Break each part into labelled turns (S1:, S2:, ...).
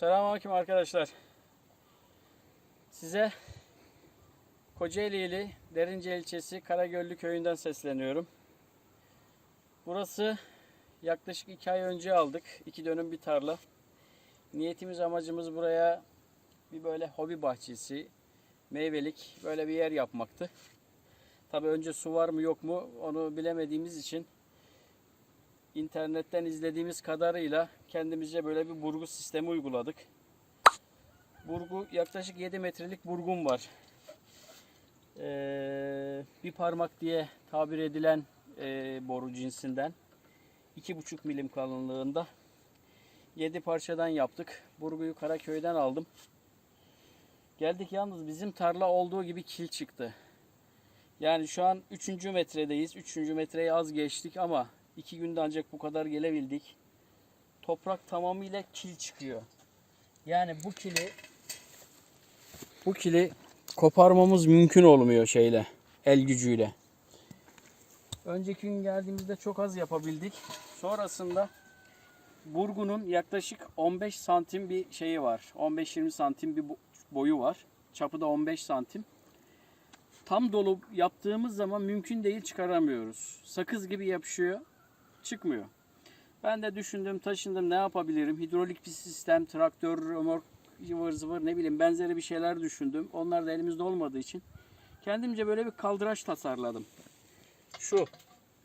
S1: Selamünaleyküm arkadaşlar. Size Kocaeli ili Derince ilçesi Karagöllü köyünden sesleniyorum. Burası yaklaşık iki ay önce aldık. İki dönüm bir tarla. Niyetimiz amacımız buraya bir böyle hobi bahçesi, meyvelik böyle bir yer yapmaktı. Tabi önce su var mı yok mu onu bilemediğimiz için internetten izlediğimiz kadarıyla kendimizce böyle bir burgu sistemi uyguladık. Burgu yaklaşık 7 metrelik burgum var. Ee, bir parmak diye tabir edilen e, boru cinsinden 2,5 milim kalınlığında 7 parçadan yaptık. Burguyu Karaköy'den aldım. Geldik yalnız bizim tarla olduğu gibi kil çıktı. Yani şu an 3. metredeyiz. 3. metreyi az geçtik ama 2 günde ancak bu kadar gelebildik. Toprak tamamıyla kil çıkıyor. Yani bu kili bu kili koparmamız mümkün olmuyor şeyle, el gücüyle. Önceki gün geldiğimizde çok az yapabildik. Sonrasında burgunun yaklaşık 15 santim bir şeyi var. 15-20 santim bir bo- boyu var. Çapı da 15 santim. Tam dolu yaptığımız zaman mümkün değil çıkaramıyoruz. Sakız gibi yapışıyor, çıkmıyor. Ben de düşündüm, taşındım ne yapabilirim? Hidrolik bir sistem, traktör, römork, zıvır zıvır ne bileyim benzeri bir şeyler düşündüm. Onlar da elimizde olmadığı için kendimce böyle bir kaldıraç tasarladım. Şu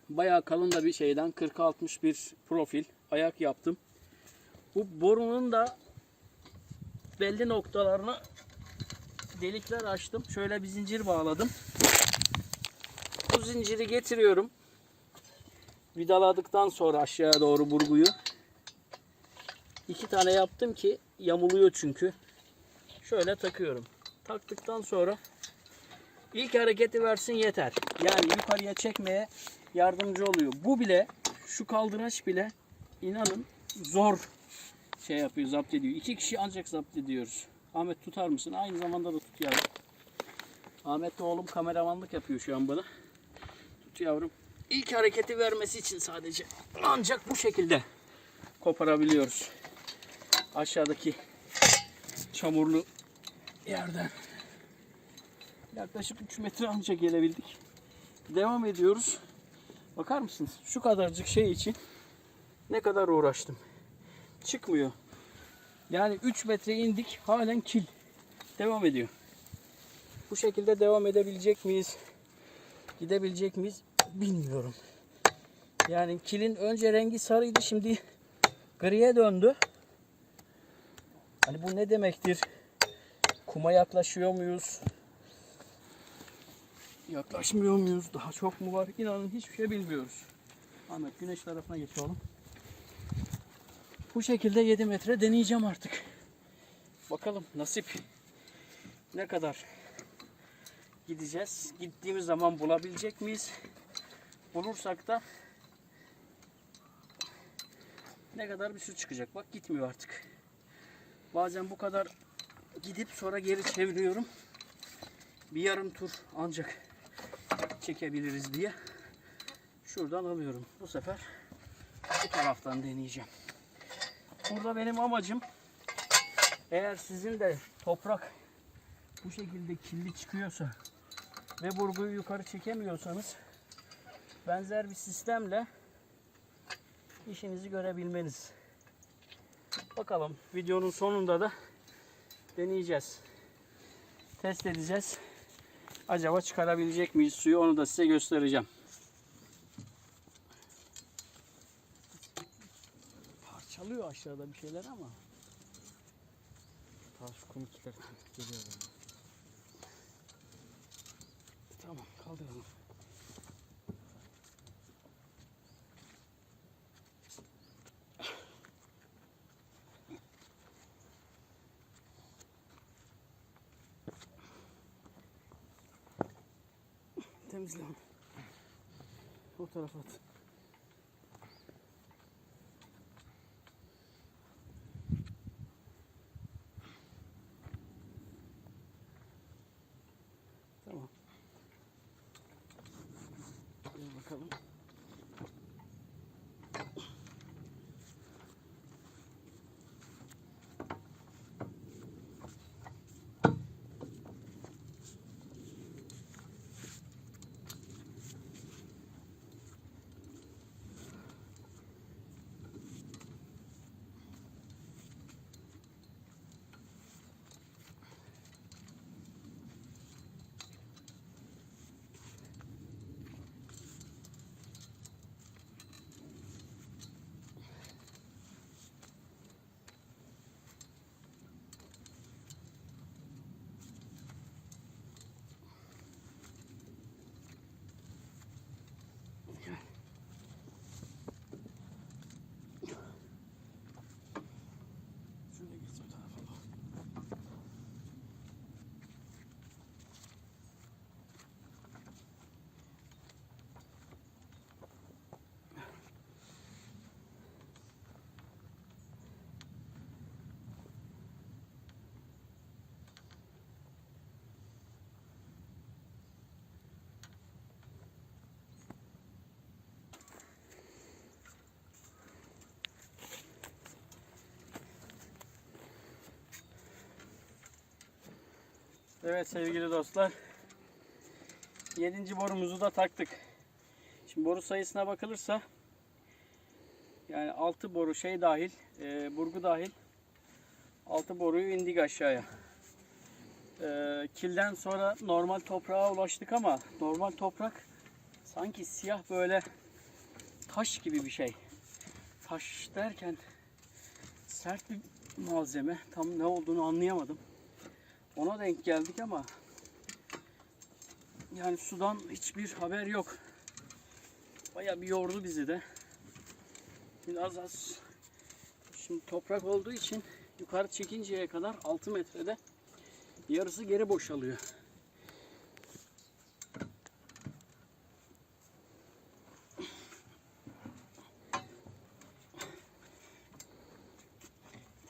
S1: bayağı kalın da bir şeyden 40-60 bir profil ayak yaptım. Bu borunun da belli noktalarına delikler açtım. Şöyle bir zincir bağladım. Bu zinciri getiriyorum. Vidaladıktan sonra aşağıya doğru burguyu. iki tane yaptım ki yamuluyor çünkü. Şöyle takıyorum. Taktıktan sonra ilk hareketi versin yeter. Yani yukarıya çekmeye yardımcı oluyor. Bu bile şu kaldıraç bile inanın zor şey yapıyor, zapt ediyor. İki kişi ancak zapt ediyoruz. Ahmet tutar mısın? Aynı zamanda da tut yavrum. Ahmet oğlum kameramanlık yapıyor şu an bana. Tut yavrum. İlk hareketi vermesi için sadece ancak bu şekilde koparabiliyoruz. Aşağıdaki çamurlu yerden yaklaşık 3 metre ancak gelebildik. Devam ediyoruz. Bakar mısınız? Şu kadarcık şey için ne kadar uğraştım. Çıkmıyor. Yani 3 metre indik halen kil. Devam ediyor. Bu şekilde devam edebilecek miyiz? Gidebilecek miyiz? Bilmiyorum. Yani kilin önce rengi sarıydı şimdi griye döndü. Hani bu ne demektir? Kuma yaklaşıyor muyuz? Yaklaşmıyor muyuz? Daha çok mu var? İnanın hiçbir şey bilmiyoruz. Ahmet güneş tarafına geç oğlum. Bu şekilde 7 metre deneyeceğim artık. Bakalım nasip ne kadar gideceğiz. Gittiğimiz zaman bulabilecek miyiz? Bulursak da ne kadar bir su çıkacak. Bak gitmiyor artık. Bazen bu kadar gidip sonra geri çeviriyorum. Bir yarım tur ancak çekebiliriz diye. Şuradan alıyorum. Bu sefer bu taraftan deneyeceğim. Burada benim amacım eğer sizin de toprak bu şekilde kirli çıkıyorsa ve burguyu yukarı çekemiyorsanız benzer bir sistemle işinizi görebilmeniz. Bakalım videonun sonunda da deneyeceğiz. Test edeceğiz. Acaba çıkarabilecek miyiz suyu onu da size göstereceğim. Parçalıyor aşağıda bir şeyler ama.
S2: Taş kum geliyor.
S1: Tamam kaldıralım. Temizle onu. O tarafa at. Tamam. Gel bakalım. Evet sevgili dostlar. 7. borumuzu da taktık. Şimdi boru sayısına bakılırsa yani 6 boru şey dahil, e, burgu dahil 6 boruyu indik aşağıya. E, kilden sonra normal toprağa ulaştık ama normal toprak sanki siyah böyle taş gibi bir şey. Taş derken sert bir malzeme. Tam ne olduğunu anlayamadım. Ona denk geldik ama yani sudan hiçbir haber yok. Baya bir yordu bizi de. Biraz az şimdi toprak olduğu için yukarı çekinceye kadar 6 metrede yarısı geri boşalıyor.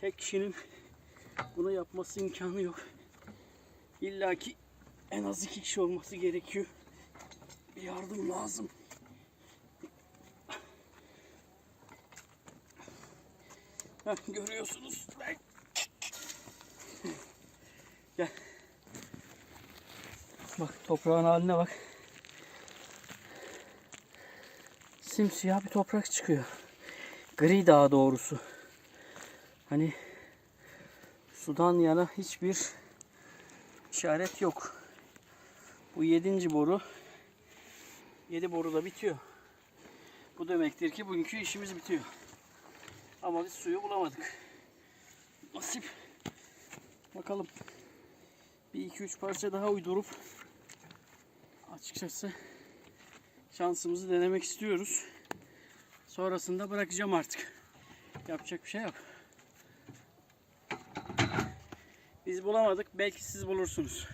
S1: Tek kişinin bunu yapması imkanı yok. İlla ki en az iki kişi olması gerekiyor. Bir yardım lazım. Heh, görüyorsunuz. Gel. Bak toprağın haline bak. Simsiyah bir toprak çıkıyor. Gri daha doğrusu. Hani sudan yana hiçbir işaret yok. Bu yedinci boru. Yedi boru da bitiyor. Bu demektir ki bugünkü işimiz bitiyor. Ama biz suyu bulamadık. Nasip. Bakalım. Bir iki üç parça daha uydurup açıkçası şansımızı denemek istiyoruz. Sonrasında bırakacağım artık. Yapacak bir şey yok. Biz bulamadık. Belki siz bulursunuz.